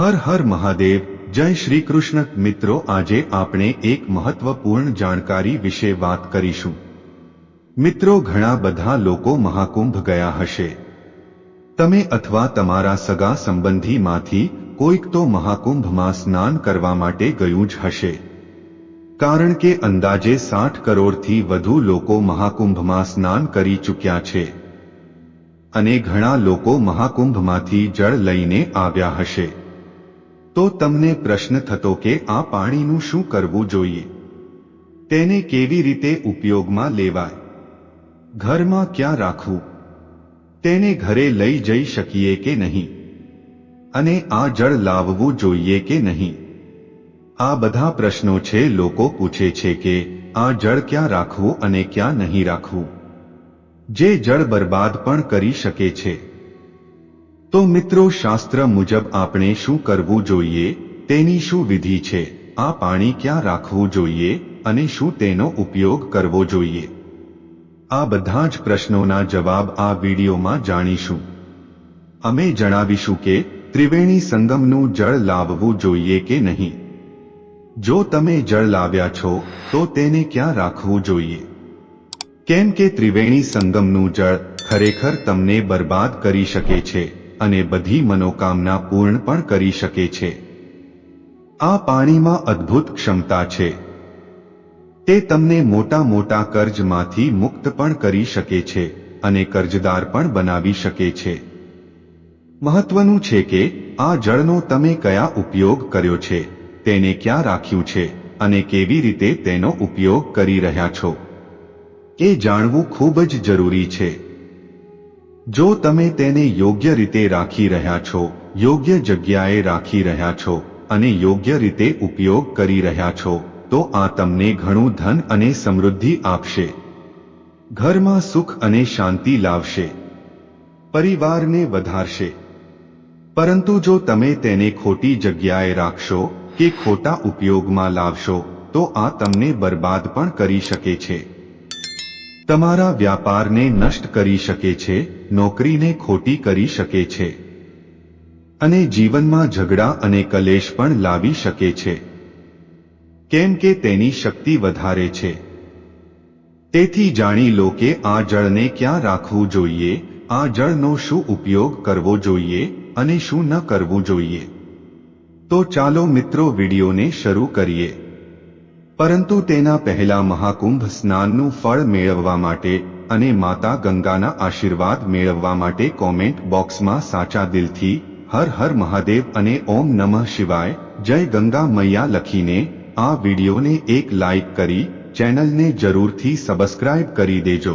હર હર મહાદેવ, જય શ્રી કૃષ્ણ મિત્રો, આજે આપણે એક મહત્વપૂર્ણ જાણકારી વિશે વાત કરીશું. મિત્રો, ઘણા બધા લોકો મહાકુંભ ગયા હશે. તમે અથવા તમારા સગા સંબંધીમાંથી કોઈક તો મહાકુંભમાં સ્નાન કરવા માટે ગયું જ હશે. કારણ કે અંદાજે સાઠ કરોડથી વધુ લોકો મહાકુંભમાં સ્નાન કરી ચૂક્યા છે. અને ઘણા લોકો મહાકુંભમાંથી જળ લઈને આવ્યા હશે. તો તમને પ્રશ્ન થતો કે આ પાણીનું શું કરવું જોઈએ? તેને કેવી રીતે ઉપયોગમાં લેવાય? ઘરમાં ક્યાં રાખવું? તેને ઘરે લઈ જઈ શકીએ કે નહીં? અને આ જળ લાવવું જોઈએ કે નહીં? આ બધા પ્રશ્નો છે લોકો પૂછે છે કે આ જળ ક્યાં રાખવું અને ક્યાં નહીં રાખવું? જે જળ બરબાદ પણ કરી શકે છે. તો મિત્રો શાસ્ત્ર મુજબ આપણે શું કરવું જોઈએ? તેની શું વિધિ છે? આ પાણી ક્યાં રાખવું જોઈએ? અને શું તેનો ઉપયોગ કરવો જોઈએ? આ બધા જ પ્રશ્નોના જવાબ આ વિડીયોમાં જાણીશું. અમે જણાવીશું કે ત્રિવેણી સંગમનું જળ લાવવું જોઈએ કે નહીં? જો તમે જળ લાવ્યા છો, તો તેને ક્યાં રાખવું જોઈએ? કેમ કે ત્રિવેણી સંગમનું જળ ખરેખર તમને બરબાદ કરી શકે છે. અને બધી મનોકામના પૂર્ણ પણ કરી શકે છે. આ પાણીમાં અદ્ભુત ક્ષમતા છે. તે તમને મોટા મોટા કર્જમાંથી મુક્ત પણ કરી શકે છે અને કર્જદાર પણ બનાવી શકે છે. મહત્વનું છે કે આ જળનો તમે કયા ઉપયોગ કર્યો છે, તેને ક્યાં રાખ્યું છે અને કેવી રીતે તેનો ઉપયોગ કરી રહ્યા છો. એ જાણવું ખૂબ જ જરૂરી છે. જો તમે તેને યોગ્ય રીતે રાખી રહ્યા છો, યોગ્ય જગ્યાએ રાખી રહ્યા છો અને યોગ્ય રીતે ઉપયોગ કરી રહ્યા છો, તો આ તમને ઘણું ધન અને સમૃદ્ધિ આપશે. ઘરમાં સુખ અને શાંતિ લાવશે. પરિવારને વધારશે. પરંતુ જો તમે તેને ખોટી જગ્યાએ રાખશો કે ખોટા ઉપયોગમાં લાવશો, તો આ તમને બરબાદ પણ કરી શકે છે. તમારા વ્યાપારને નષ્ટ કરી શકે છે, નોકરીને ખોટી કરી શકે છે. અને જીવનમાં ઝઘડા અને કલેશ પણ લાવી શકે છે. કેમ કે તેની શક્તિ વધારે છે. તેથી જાણી લો કે આ જળને ક્યાં રાખવું જોઈએ, આ જળનો શું ઉપયોગ કરવો જોઈએ અને શું ન કરવું જોઈએ. તો ચાલો મિત્રો વિડીયોને શરૂ કરીએ. પરંતુ તેના પહેલા મહાકુંભ સ્નાનનું ફળ મેળવવા માટે અને માતા ગંગાના આશીર્વાદ મેળવવા માટે કોમેન્ટ બોક્સમાં સાચા દિલથી, હર હર મહાદેવ અને ઓમ નમઃ શિવાય, જય ગંગા મૈયા લખીને, આ વિડીયોને એક લાઇક કરી, ચેનલને જરૂરથી સબસ્ક્રાઇબ કરી દેજો.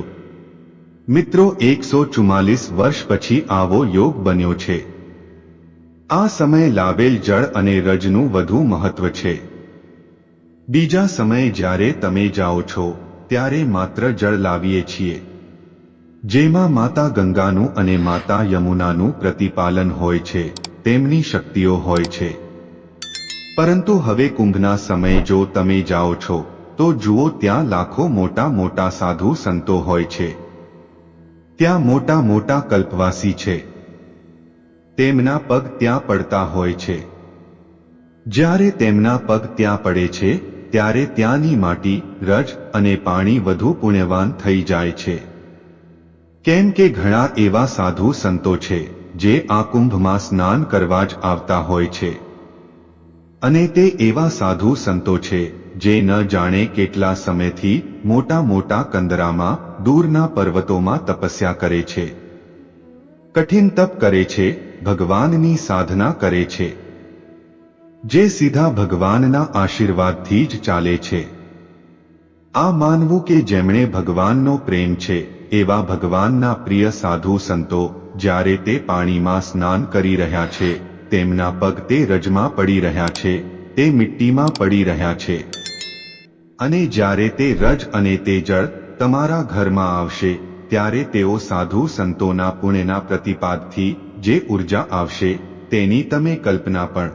મિત્રો, એકસો ચુમ્માલીસ વર્ષ પછી આવો યોગ બન્યો છે. આ સમય લાવેલ જળ અને રજનું વધુ મહત્વ છે. બીજા સમયે જ્યારે તમે જાઓ છો, ત્યારે માત્ર જળ લાવીએ છીએ. જેમાં માતા ગંગાનું અને માતા યમુનાનું પ્રતિપાલન હોય છે, તેમની શક્તિઓ હોય છે. પરંતુ હવે કુંભના સમયે જો તમે જાઓ છો, તો જુઓ ત્યાં લાખો મોટા મોટા સાધુ સંતો હોય છે. ત્યાં મોટા મોટા કલ્પવાસી છે. તેમના પગ ત્યાં પડતા હોય છે. જ્યારે તેમના પગ ત્યાં પડે છે ત્યારે ત્યાંની માટી, રજ અને પાણી વધુ પુણ્યવાન થઈ જાય છે. કેમ કે ઘણા એવા સાધુ સંતો છે, જે આ કુંભમાં સ્નાન કરવા જ આવતા હોય છે. અને તે એવા સાધુ સંતો છે, જે ન જાણે કેટલા સમયથી મોટા મોટા કંદરામાં, દૂરના પર્વતોમાં તપસ્યા કરે છે. કઠિન તપ કરે છે, ભગવાનની સાધના કરે છે. જે સીધા ભગવાનના આશીર્વાદથી જ ચાલે છે. આ માનવું કે જેમણે ભગવાનનો પ્રેમ છે, એવા ભગવાનના પ્રિય સાધુ સંતો જ્યારે તે પાણીમાં સ્નાન કરી રહ્યા છે, તેમના પગ તે રજમાં પડી રહ્યા છે, તે મિટ્ટીમાં પડી રહ્યા છે. અને જ્યારે તે રજ અને તે જળ તમારા ઘરમાં આવશે, ત્યારે તેઓ સાધુ સંતોના પુણ્યના પ્રતિપાદથી જે ઊર્જા આવશે, તેની તમે કલ્પના પણ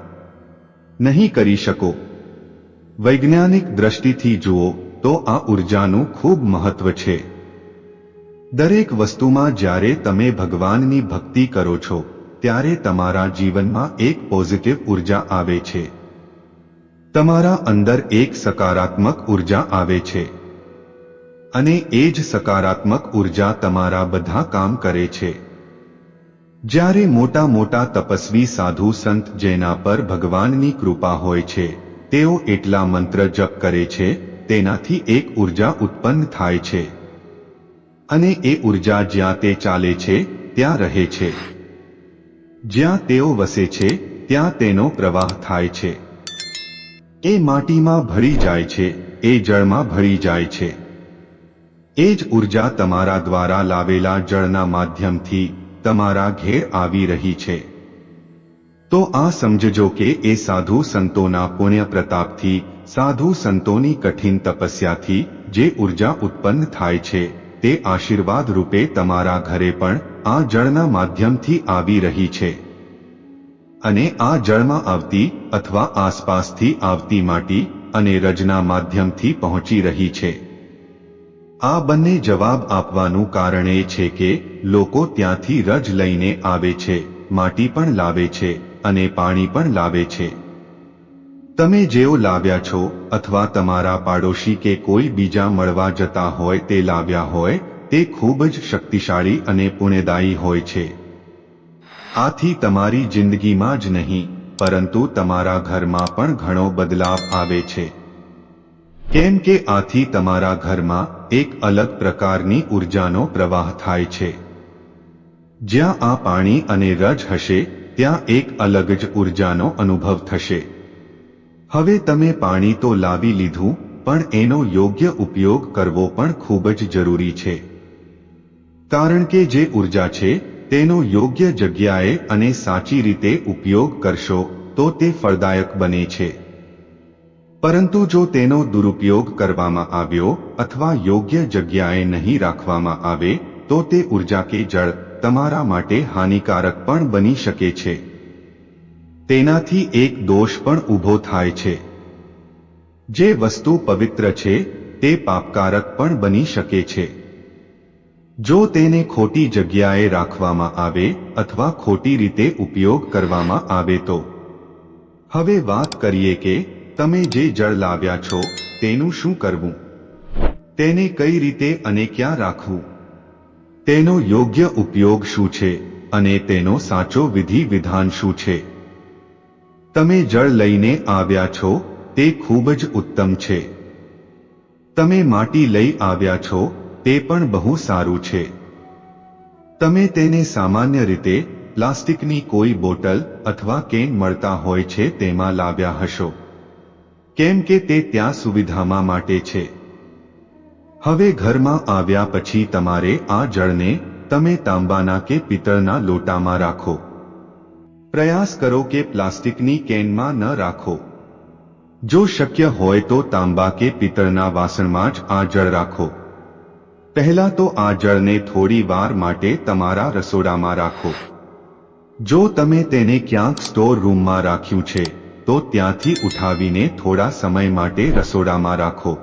નહીં કરી શકો. વૈજ્ઞાનિક દ્રષ્ટિથી જુઓ તો આ ઉર્જાનું ખૂબ મહત્વ છે. દરેક વસ્તુમાં જ્યારે તમે ભગવાનની ભક્તિ કરો છો, ત્યારે તમારા જીવનમાં એક પોઝિટિવ ઊર્જા આવે છે. તમારા અંદર એક સકારાત્મક ઊર્જા આવે છે. અને એ જ સકારાત્મક ઊર્જા તમારા બધા કામ કરે છે. જ્યારે મોટા મોટા તપસ્વી સાધુ સંત જેના પર ભગવાનની કૃપા હોય છે, તેઓ એટલા મંત્ર જપ કરે છે, તેનાથી એક ઊર્જા ઉત્પન્ન થાય છે. અને એ ઊર્જા જ્યાં તે ચાલે છે, ત્યાં રહે છે. જ્યાં તેઓ વસે છે, ત્યાં તેનો પ્રવાહ થાય છે. એ માટીમાં ભળી જાય છે, એ જળમાં ભળી જાય છે. એ જ ઊર્જા તમારા દ્વારા લાવેલા જળના માધ્યમથી તમારા ઘેર આવી રહી છે. તો આ સમજજો કે એ સાધુ સંતોના પુણ્ય પ્રતાપથી સાધુ સંતોની કઠિન તપસ્યાથી જે ઊર્જા ઉત્પન્ન થાય છે, તે આશીર્વાદ રૂપે તમારા ઘરે પણ આ જળના માધ્યમથી આવી રહી છે. અને આ જળમાં આવતી અથવા આસપાસથી આવતી માટી અને રજના માધ્યમથી પહોંચી રહી છે. આ બંને જવાબ આપવાનું કારણ એ છે કે લોકો ત્યાંથી રજ લઈને આવે છે, માટી પણ લાવે છે અને પાણી પણ લાવે છે. તમે જેઓ લાવ્યા છો અથવા તમારા પાડોશી કે કોઈ બીજા મળવા જતા હોય તે લાવ્યા હોય, તે ખૂબ જ શક્તિશાળી અને પુણ્યદાયી હોય છે. આથી તમારી જિંદગીમાં જ નહીં, પરંતુ તમારા ઘરમાં પણ ઘણો બદલાવ આવે છે. કેમ કે આથી તમારા ઘરમાં એક અલગ પ્રકારની ઉર્જાનો પ્રવાહ થાય છે. જ્યાં આ પાણી અને રજ હશે, ત્યાં એક અલગ જ ઉર્જાનો અનુભવ થશે. હવે તમે પાણી તો લાવી લીધું, પણ એનો યોગ્ય ઉપયોગ કરવો પણ ખૂબ જ જરૂરી છે. કારણ કે જે ઊર્જા છે, તેનો યોગ્ય જગ્યાએ અને સાચી રીતે ઉપયોગ કરશો, તો તે ફળદાયક બને છે. પરંતુ જો તેનો દુરુપયોગ કરવામાં આવ્યો અથવા યોગ્ય જગ્યાએ નહીં રાખવામાં આવે, તો તે ઊર્જા કે જળ તમારા માટે હાનિકારક પણ બની શકે છે. તેનાથી એક દોષ પણ ઊભો થાય છે. જે વસ્તુ પવિત્ર છે, તે પાપકારક પણ બની શકે છે. જો તેને ખોટી જગ્યાએ રાખવામાં આવે અથવા ખોટી રીતે ઉપયોગ કરવામાં આવે તો. હવે વાત કરીએ કે તમે જે જળ લાવ્યા છો, તેનું શું કરવું? તેને કઈ રીતે અને ક્યાં રાખવું? તેનો યોગ્ય ઉપયોગ શું છે અને તેનો સાચો વિધિ વિધાન શું છે? તમે જળ લઈને આવ્યા છો, તે ખૂબ જ ઉત્તમ છે. તમે માટી લઈ આવ્યા છો, તે પણ બહુ સારું છે. તમે તેને સામાન્ય રીતે પ્લાસ્ટિકની કોઈ બોટલ અથવા કેન મળતા હોય છે, તેમાં લાવ્યા હશો. કેમ કે તે ત્યાં સુવિધામાં માટે છે. હવે ઘરમાં આવ્યા પછી તમારે આ જળને તમે તાંબાના કે પિત્તળના લોટામાં રાખો. પ્રયાસ કરો કે પ્લાસ્ટિકની કેનમાં ન રાખો. જો શક્ય હોય તો તાંબા કે પિત્તળના વાસણમાં જ આ જળ રાખો. પહેલા તો આ જળને થોડી વાર માટે તમારા રસોડામાં રાખો. જો તમે તેને ક્યાંક સ્ટોર રૂમમાં રાખ્યું છે તો ત્યાંથી ઉઠાવીને થોડા સમય માટે રસોડામાં રાખો.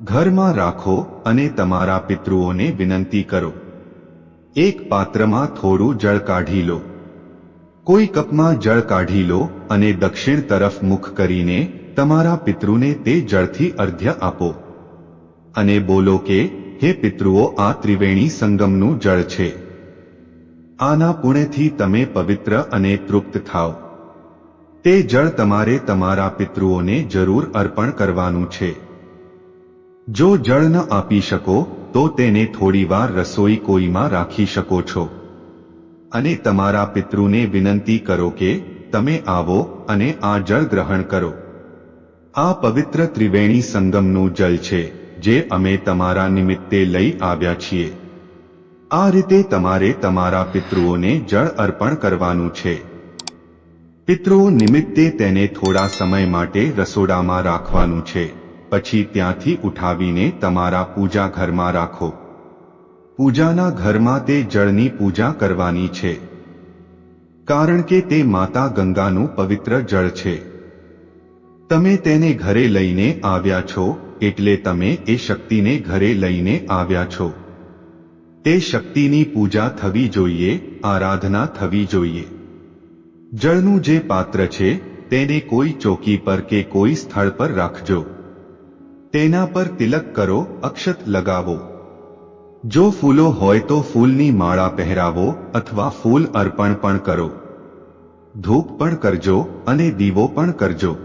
ઘરમાં રાખો અને તમારા પિતૃઓને વિનંતી કરો. એક પાત્રમાં થોડું જળ કાઢી લો. કોઈ કપમાં જળ કાઢી લો અને દક્ષિણ તરફ મુખ કરીને તમારા પિતૃને તે જળથી અર્ધ્ય આપો. અને બોલો કે, હે પિતૃઓ, આ ત્રિવેણી સંગમનું જળ છે. આના પુણ્યથી તમે પવિત્ર અને તૃપ્ત થાઓ. તે જળ તમારે તમારા પિતૃઓને જરૂર અર્પણ કરવાનું છે. જો જળ ન આપી શકો, તો તેને થોડીવાર રસોઈ કોઈમાં રાખી શકો છો. અને તમારા પિતૃને વિનંતી કરો કે, તમે આવો અને આ જળ ગ્રહણ કરો. આ પવિત્ર ત્રિવેણી સંગમનું જળ છે, જે અમે તમારા નિમિત્તે લઈ આવ્યા છીએ. આ રીતે તમારે તમારા પિતૃઓને જળ અર્પણ કરવાનું છે. પિતૃઓ નિમિત્તે તેને થોડા સમય માટે રસોડામાં રાખવાનું છે. પછી ત્યાંથી ઉઠાવીને તમારા પૂજા ઘરમાં રાખો. પૂજાના ઘરમાં તે જળની પૂજા કરવાની છે. કારણ કે તે માતા ગંગાનું પવિત્ર જળ છે. તમે તેને ઘરે લઈને આવ્યા છો, એટલે તમે એ શક્તિને ઘરે લઈને આવ્યા છો. તે શક્તિની પૂજા થવી જોઈએ, આરાધના થવી જોઈએ. જળનું જે પાત્ર છે, તેને કોઈ ચોકી પર કે કોઈ સ્થળ પર રાખજો. તેના પર તિલક કરો, અક્ષત લગાવો. જો ફૂલો હોય તો ફૂલની માળા પહેરાવો અથવા ફૂલ અર્પણ પણ કરો. ધૂપ પણ કરજો અને દીવો પણ કરજો.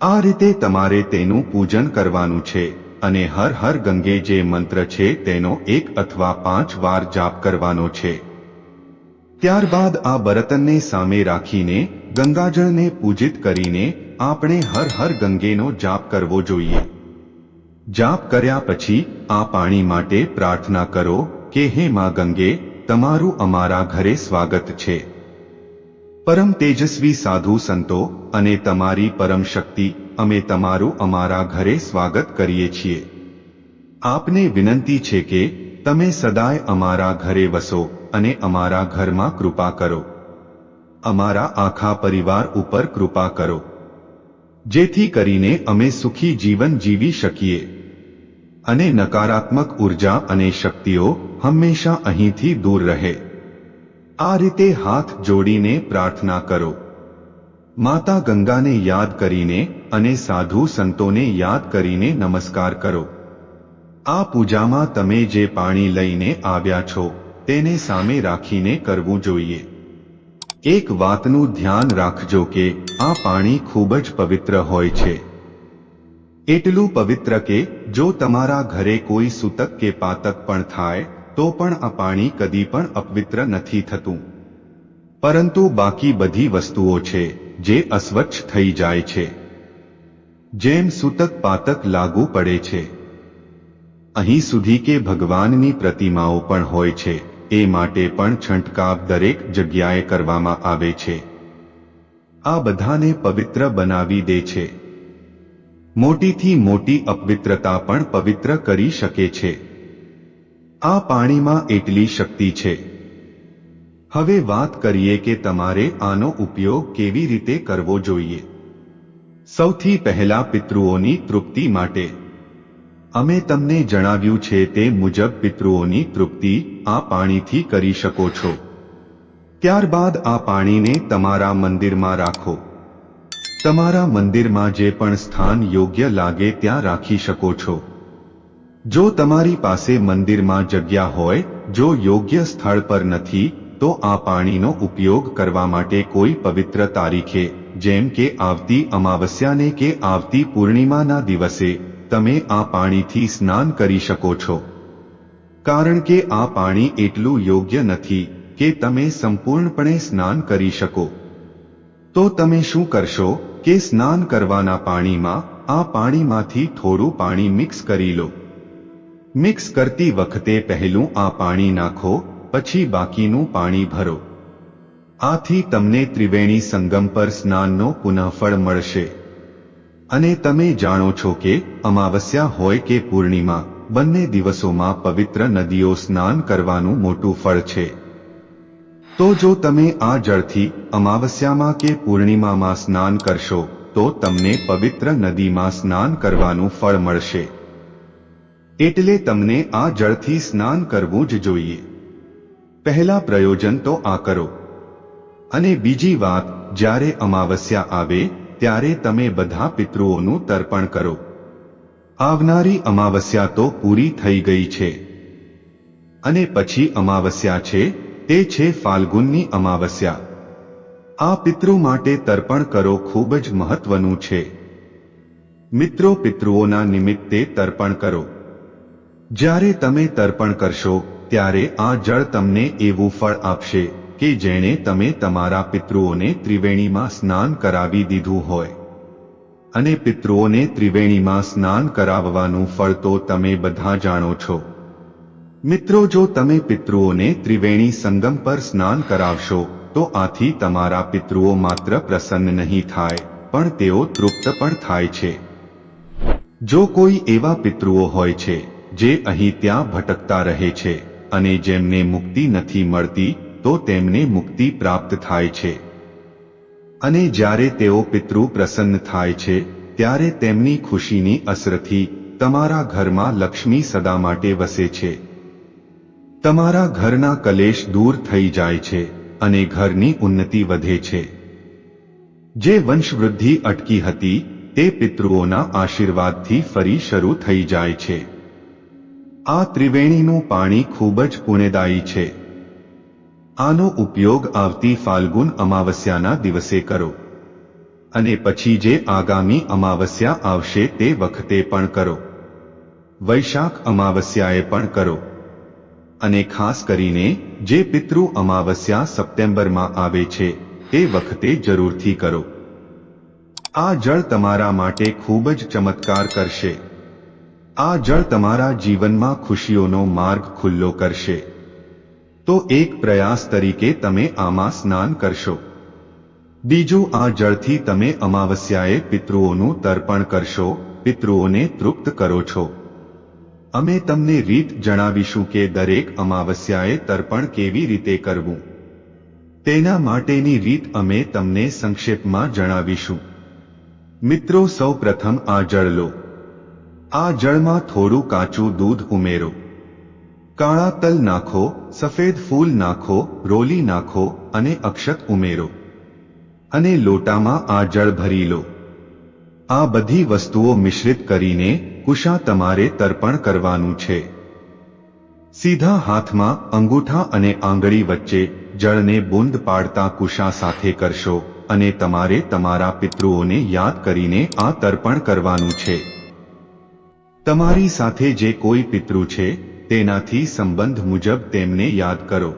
આ રીતે તમારે તેનું પૂજન કરવાનું છે અને હર હર ગંગે જે મંત્ર છે તેનો એક અથવા પાંચ વાર જાપ કરવાનો છે. ત્યારબાદ આ બરતનને સામે રાખીને, ગંગાજળને પૂજિત કરીને આપણે હર હર ગંગેનો જાપ કરવો જોઈએ. જાપ કર્યા પછી આ પાણી માટે પ્રાર્થના કરો કે, હે માં ગંગે, તમારું અમારા ઘરે સ્વાગત છે. પરમ તેજસ્વી સાધુ સંતો અને તમારી પરમ શક્તિ, અમે તમારું અમારા ઘરે સ્વાગત કરીએ છીએ. આપને વિનંતી છે કે, તમે સદાય અમારા ઘરે વસો. અને અમારા ઘરમાં કૃપા કરો. અમારા આખા પરિવાર ઉપર કૃપા કરો. જેથી કરીને અમે સુખી જીવન જીવી શકીએ. અને નકારાત્મક ઊર્જા અને શક્તિઓ હંમેશા અહીંથી દૂર રહે. આ રીતે હાથ જોડીને પ્રાર્થના કરો. માતા ગંગાને યાદ કરીને અને સાધુ સંતોને યાદ કરીને નમસ્કાર કરો. આ પૂજામાં તમે જે પાણી લઈને આવ્યા છો તેને સામે રાખીને કરવું જોઈએ. એક વાતનું ધ્યાન રાખજો કે આ પાણી ખૂબ જ પવિત્ર હોય છે. એટલું પવિત્ર કે જો તમારા ઘરે કોઈ સૂતક કે પાતક પણ થાય, તો પણ આ પાણી કદી પણ અપવિત્ર નથી થતું. પરંતુ બાકી બધી વસ્તુઓ છે, જે અસ્વચ્છ થઈ જાય છે. જેમ સૂતક પાતક લાગુ પડે છે. અહીં સુધી કે ભગવાનની પ્રતિમાઓ પણ હોય છે. એ માટે પણ છંટકાવ દરેક જગ્યાએ કરવામાં આવે છે. આ બધાને પવિત્ર બનાવી દે છે. મોટીથી મોટી અપવિત્રતા પણ પવિત્ર કરી શકે છે. આ પાણીમાં એટલી શક્તિ છે. હવે વાત કરીએ કે તમારે આનો ઉપયોગ કેવી રીતે કરવો જોઈએ. સૌથી પહેલા પિતૃઓની તૃપ્તિ માટે અમે તમને જણાવ્યું છે તે મુજબ પિતૃઓની તૃપ્તિ આ પાણીથી કરી શકો છો. ત્યારબાદ આ પાણીને તમારા મંદિરમાં રાખો. તમારા મંદિરમાં જે પણ સ્થાન યોગ્ય લાગે ત્યાં રાખી શકો છો. જો તમારી પાસે મંદિરમાં જગ્યા હોય, જો યોગ્ય સ્થળ પર નથી, તો આ પાણીનો ઉપયોગ કરવા માટે કોઈ પવિત્ર તારીખે, જેમ કે આવતી અમાવસ્યાને કે આવતી પૂર્ણિમાના દિવસે તમે આ પાણીથી સ્નાન કરી શકો છો. કારણ કે આ પાણી એટલું યોગ્ય નથી કે તમે સંપૂર્ણપણે સ્નાન કરી શકો. તો તમે શું કરશો કે સ્નાન કરવાના પાણીમાં આ પાણીમાંથી થોડું પાણી મિક્સ કરી લો. મિક્સ કરતી વખતે પહેલું આ પાણી નાખો, પછી બાકીનું પાણી ભરો. આથી તમને ત્રિવેણી સંગમ પર સ્નાનનો પુનઃફળ મળશે. અને તમે જાણો છો કે અમાવસ્યા હોય કે પૂર્ણિમા, બંને દિવસોમાં પવિત્ર નદીઓ સ્નાન કરવાનું મોટું ફળ છે. તો જો તમે આ જળથી અમાવસ્યામાં કે પૂર્ણિમામાં સ્નાન કરશો, તો તમને પવિત્ર નદીમાં સ્નાન કરવાનું ફળ મળશે. એટલે તમને આ જળથી સ્નાન કરવું જ જોઈએ. પહેલા પ્રયોજન તો આ કરો. અને બીજી વાત, જ્યારે અમાવસ્યા આવે ત્યારે તમે બધા પિતૃઓનું તર્પણ કરો. આવનારી અમાવસ્યા તો પૂરી થઈ ગઈ છે. અને પછી અમાવસ્યા છે, તે છે ફાલ્ગુનની અમાવસ્યા. આ પિતૃ માટે તર્પણ કરો ખૂબ જ મહત્વનું છે. મિત્રો પિતૃઓના નિમિત્તે તર્પણ કરો. જ્યારે તમે તર્પણ કરશો, ત્યારે આ જળ તમને એવું ફળ આપશે. કે જેણે તમે તમારા પિતૃઓને ત્રિવેણીમાં સ્નાન કરાવી દીધું હોય. અને પિતૃઓને ત્રિવેણીમાં સ્નાન કરાવવાનું ફળ તો તમે બધા જાણો છો. મિત્રો, જો તમે પિતૃઓને ત્રિવેણી સંગમ પર સ્નાન કરાવશો, તો આથી તમારા પિતૃઓ માત્ર પ્રસન્ન નહીં થાય, પણ તેઓ તૃપ્ત પણ થાય છે. જો કોઈ એવા પિતૃઓ હોય છે, જે અહીં ત્યાં ભટકતા રહે છે, અને જેમને મુક્તિ નથી મળતી તો તેમને મુક્તિ પ્રાપ્ત થાય છે. અને જ્યારે તેઓ પિતૃ પ્રસન્ન થાય છે, ત્યારે તેમની ખુશીની અસરથી તમારા ઘરમાં લક્ષ્મી સદા માટે વસે છે. તમારા ઘરના કલેશ દૂર થઈ જાય છે અને ઘરની ઉન્નતિ વધે છે. જે વંશવૃદ્ધિ અટકી હતી, તે પિતૃઓના આશીર્વાદથી ફરી શરૂ થઈ જાય છે. આ ત્રિવેણીનું પાણી ખૂબ જ પુણ્યદાયી છે. આનો ઉપયોગ આવતી ફાલ્ગુન અમાવસ્યાના દિવસે કરો. અને પછી જે આગામી અમાવસ્યા આવશે તે વખતે પણ કરો. વૈશાખ અમાવસ્યાએ પણ કરો. અને ખાસ કરીને, જે પિતૃ અમાવસ્યા સપ્ટેમ્બરમાં આવે છે, તે વખતે જરૂરથી કરો. આ જળ તમારા માટે ખૂબ જ ચમત્કાર કરશે. આ જળ તમારા જીવનમાં ખુશીઓનો માર્ગ ખુલ્લો કરશે. તો એક પ્રયાસ તરીકે તમે આમાં સ્નાન કરશો. બીજું, આ જળથી તમે અમાવસ્યાએ પિતૃઓનું તર્પણ કરશો, પિતૃઓને તૃપ્ત કરો છો. અમે તમને રીત જણાવીશું કે દરેક અમાવસ્યાએ તર્પણ કેવી રીતે કરવું. તેના માટેની રીત અમે તમને સંક્ષેપમાં જણાવીશું. મિત્રો સૌ પ્રથમ આ જળ લો. આ જળમાં થોડું કાચું દૂધ ઉમેરો. કાળા તલ નાખો, સફેદ ફૂલ નાખો, રોલી નાખો અને અક્ષત ઉમેરો. અને લોટામાં આ જળ ભરી લો. આ બધી વસ્તુઓ મિશ્રિત કરીને કુશા તમારે તર્પણ કરવાનું છે. સીધા હાથમાં અંગૂઠા અને આંગળી વચ્ચે જળને બુંદ પાડતા કુશા સાથે કરશો અને તમારે તમારા પિતૃઓને યાદ કરીને આ તર્પણ કરવાનું છે. તમારી સાથે જે કોઈ પિતૃ છે તેનાથી સંબંધ મુજબ તેમને યાદ કરો.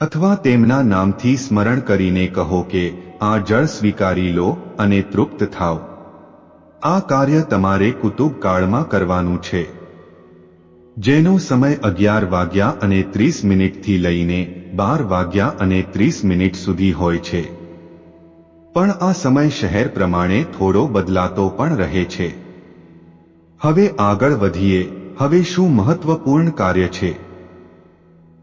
અથવા તેમના નામથી સ્મરણ કરીને કહો કે, આ જળ સ્વીકારી લો અને તૃપ્ત થાઓ આ કાર્ય તમારે કુતુબ કરવાનું છે. જેનો સમય અગિયાર વાગ્યા અને ત્રીસ મિનિટથી લઈને બાર વાગ્યા અને ત્રીસ મિનિટ સુધી હોય છે. પણ આ સમય શહેર પ્રમાણે થોડો બદલાતો પણ રહે છે. હવે આગળ વધીએ. હવે શું મહત્વપૂર્ણ કાર્ય છે?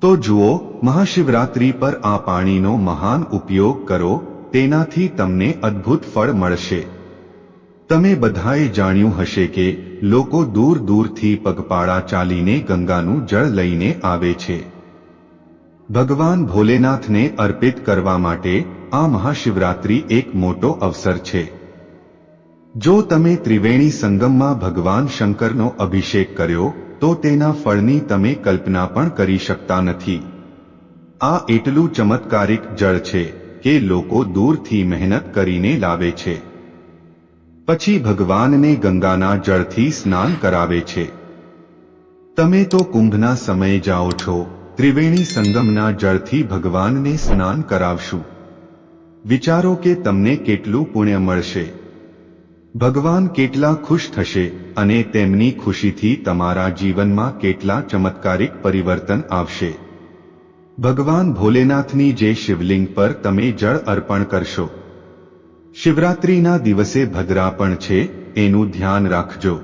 તો જુઓ, મહાશિવરાત્રી પર આ પાણીનો મહાન ઉપયોગ કરો, તેનાથી તમને અદ્ભુત ફળ મળશે. તમે બધાએ જાણ્યું હશે કે, લોકો દૂર દૂરથી પગપાળા ચાલીને ગંગાનું જળ લઈને આવે છે. ભગવાન ભોલેનાથને અર્પિત કરવા માટે આ મહાશિવરાત્રી એક મોટો અવસર છે. જો તમે ત્રિવેણી સંગમમાં ભગવાન શંકરનો અભિષેક કર્યો, તો તેના ફળની તમે કલ્પના પણ કરી શકતા નથી. આ એટલું ચમત્કારિક જળ છે કે લોકો દૂરથી મહેનત કરીને લાવે છે. પછી ભગવાનને ગંગાના જળથી સ્નાન કરાવે છે. તમે તો કુંભના સમયે જાઓ છો, ત્રિવેણી સંગમના જળથી ભગવાનને સ્નાન કરાવશું. વિચારો કે તમને કેટલું પુણ્ય મળશે. ભગવાન કેટલા ખુશ થશે અને તેમની ખુશીથી તમારા જીવનમાં કેટલા ચમત્કારિક પરિવર્તન આવશે. ભગવાન ભોલેનાથની જે શિવલિંગ પર તમે જળ અર્પણ કરશો. શિવરાત્રીના દિવસે ભદ્રા પણ છે, એનું ધ્યાન રાખજો.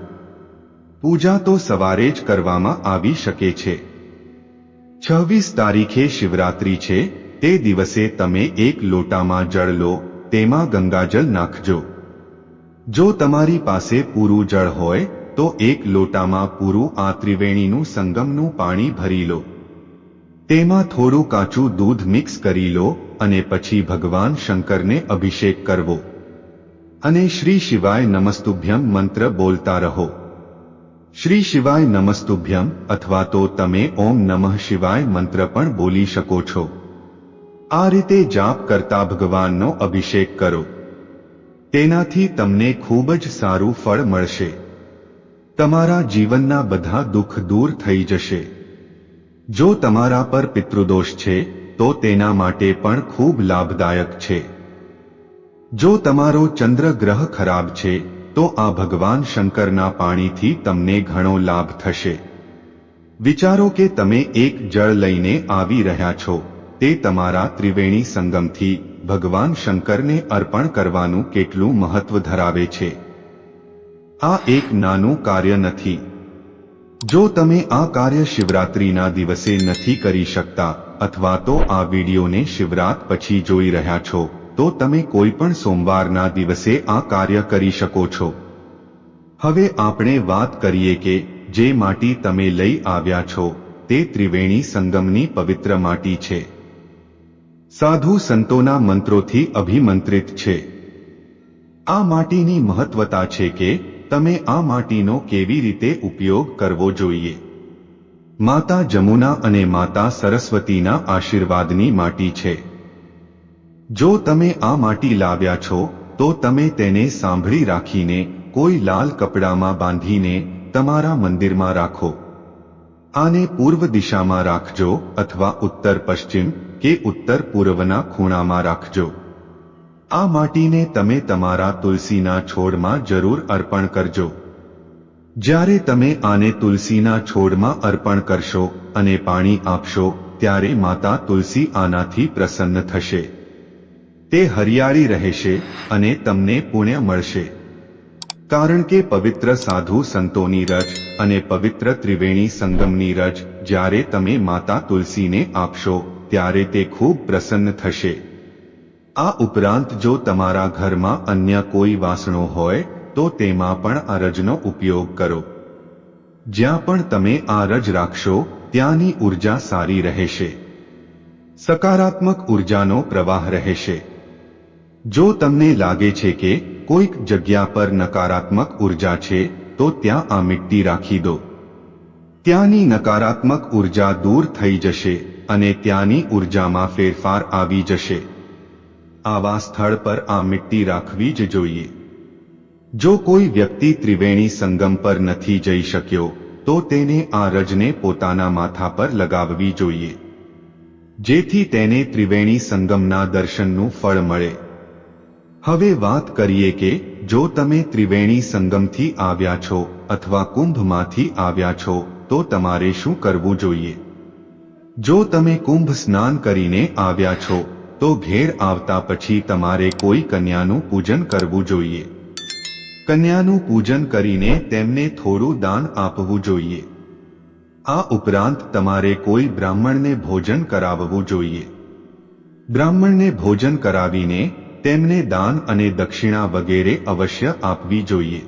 પૂજા તો સવારે જ કરવામાં આવી શકે છે. છવ્વીસ તારીખે શિવરાત્રી છે, તે દિવસે તમે એક લોટામાં જળ લો, તેમાં ગંગાજળ નાખજો. જો તમારી પાસે પૂરું જળ હોય, તો એક લોટામાં પૂરું આ ત્રિવેણીનું સંગમનું પાણી ભરી લો. તેમાં થોડું કાચું દૂધ મિક્સ કરી લો અને પછી ભગવાન શંકરને અભિષેક કરવો. અને શ્રી શિવાય નમસ્તુભ્યમ મંત્ર બોલતા રહો. શ્રી શિવાય નમસ્તુભ્યમ અથવા તો તમે ઓમ નમઃ શિવાય મંત્ર પણ બોલી શકો છો. આ રીતે જાપ કરતા ભગવાનનો અભિષેક કરો. તેનાથી તમને ખૂબ જ સારું ફળ મળશે. તમારા જીવનના બધા દુઃખ દૂર થઈ જશે. જો તમારા પર પિતૃદોષ છે, તો તેના માટે પણ ખૂબ લાભદાયક છે. જો તમારો ચંદ્ર ગ્રહ ખરાબ છે, તો આ ભગવાન શંકરના પાણીથી તમને ઘણો લાભ થશે. વિચારો કે તમે એક જળ લઈને આવી રહ્યા છો, તે તમારા ત્રિવેણી સંગમથી ભગવાન શંકરને અર્પણ કરવાનું કેટલું મહત્વ ધરાવે છે. આ એક નાનું કાર્ય નથી. જો તમે આ કાર્ય શિવરાત્રીના દિવસે નથી કરી શકતા અથવા તો આ વિડીયોને શિવરાત પછી જોઈ રહ્યા છો, તો તમે કોઈ પણ સોમવારના દિવસે આ કાર્ય કરી શકો છો. હવે આપણે વાત કરીએ કે જે માટી તમે લઈ આવ્યા છો, તે ત્રિવેણી સંગમની પવિત્ર માટી છે. સાધુ સંતોના મંત્રોથી અભિમંત્રિત છે. આ માટીની મહત્વતા છે કે તમે આ માટીનો કેવી રીતે ઉપયોગ કરવો જોઈએ. માતા જમુના અને માતા સરસ્વતીના આશીર્વાદની માટી છે. જો તમે આ માટી લાવ્યા છો, તો તમે તેને સાંભળી રાખીને કોઈ લાલ કપડામાં બાંધીને તમારા મંદિરમાં રાખો. આને પૂર્વ દિશામાં રાખજો અથવા ઉત્તર પશ્ચિમ કે ઉત્તર પૂર્વના ખૂણામાં રાખજો. આ માટીને તમે તમારા તુલસીના છોડમાં જરૂર અર્પણ કરજો. જ્યારે તમે આને તુલસીના છોડમાં અર્પણ કરશો અને પાણી આપશો, ત્યારે માતા તુલસી આનાથી પ્રસન્ન થશે. તે હરિયાળી રહેશે અને તમને પુણ્ય મળશે. કારણ કે પવિત્ર સાધુ સંતોની રજ અને પવિત્ર ત્રિવેણી સંગમની રજ જ્યારે તમે માતા તુલસીને આપશો, ત્યારે તે ખૂબ પ્રસન્ન થશે. આ ઉપરાંત જો તમારા ઘરમાં અન્ય કોઈ વાસણો હોય, તો તેમાં પણ આ રજનો ઉપયોગ કરો. જ્યાં પણ તમે આ રજ રાખશો, ત્યાંની ઊર્જા સારી રહેશે. સકારાત્મક ઉર્જાનો પ્રવાહ રહેશે. જો તમને લાગે છે કે કોઈક જગ્યા પર નકારાત્મક ઊર્જા છે, તો ત્યાં આ મિટ્ટી રાખી દો. ત્યાંની નકારાત્મક ઊર્જા દૂર થઈ જશે અને ત્યાંની ઉર્જામાં ફેરફાર આવી જશે. આવા સ્થળ પર આ મિટ્ટી રાખવી જ જોઈએ. જો કોઈ વ્યક્તિ ત્રિવેણી સંગમ પર નથી જઈ શક્યો, તો તેને આ રજને પોતાના માથા પર લગાવવી જોઈએ. જેથી તેને ત્રિવેણી સંગમના દર્શનનું ફળ મળે. હવે વાત કરીએ કે જો તમે ત્રિવેણી સંગમથી આવ્યા છો અથવા કુંભમાંથી આવ્યા છો, તો તમારે શું કરવું જોઈએ? જો તમે કુંભ સ્નાન કરીને આવ્યા છો, તો ઘેર આવતા પછી તમારે કોઈ કન્યાનું પૂજન કરવું જોઈએ. કન્યાનું પૂજન કરીને તેમને થોડું દાન આપવું જોઈએ. આ ઉપરાંત તમારે કોઈ બ્રાહ્મણને ભોજન કરાવવું જોઈએ. બ્રાહ્મણને ભોજન કરાવીને તેમને દાન અને દક્ષિણા વગેરે અવશ્ય આપવી જોઈએ.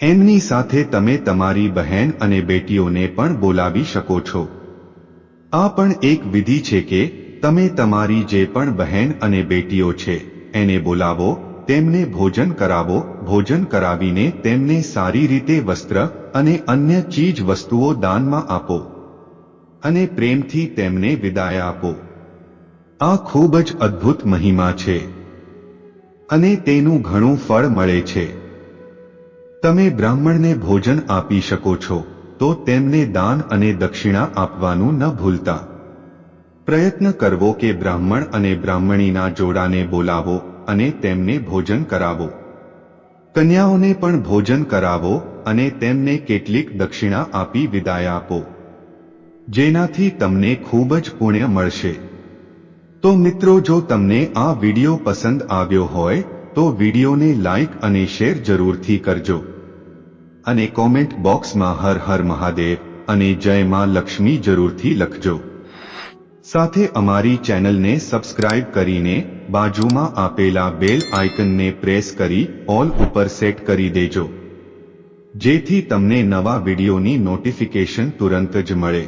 એમની સાથે તમે તમારી બહેન અને બેટીઓને પણ બોલાવી શકો છો. આ પણ એક વિધિ છે કે, તમે તમારી જે પણ બહેન અને બેટીઓ છે, એને બોલાવો, તેમને ભોજન કરાવો, ભોજન કરાવીને તેમને સારી રીતે વસ્ત્ર અને અન્ય ચીજ વસ્તુઓ દાનમાં આપો. અને પ્રેમથી તેમને વિદાય આપો. આ ખૂબ જ અદ્ભુત મહિમા છે. અને તેનું ઘણું ફળ મળે છે. તમે બ્રાહ્મણને ભોજન આપી શકો છો, તો તેમને દાન અને દક્ષિણા આપવાનું ન ભૂલતા. પ્રયત્ન કરવો કે બ્રાહ્મણ અને બ્રાહ્મણીના જોડાને બોલાવો અને તેમને ભોજન કરાવો. કન્યાઓને પણ ભોજન કરાવો અને તેમને કેટલીક દક્ષિણા આપી વિદાય આપો. જેનાથી તમને ખૂબ જ પુણ્ય મળશે. તો મિત્રો, જો તમને આ વીડિયો પસંદ આવ્યો હોય, તો વિડીયોને લાઈક અને શેર જરૂરથી કરજો. અને કોમેન્ટ બોક્સમાં હર હર મહાદેવ અને જય માં લક્ષ્મી જરૂરથી લખજો. સાથે અમારી ચેનલને સબસ્ક્રાઇબ કરીને બાજુમાં આપેલા બેલ આઇકનને પ્રેસ કરી ઓલ ઉપર સેટ કરી દેજો. જેથી તમને નવા વિડીયોની નોટિફિકેશન તુરંત જ મળે.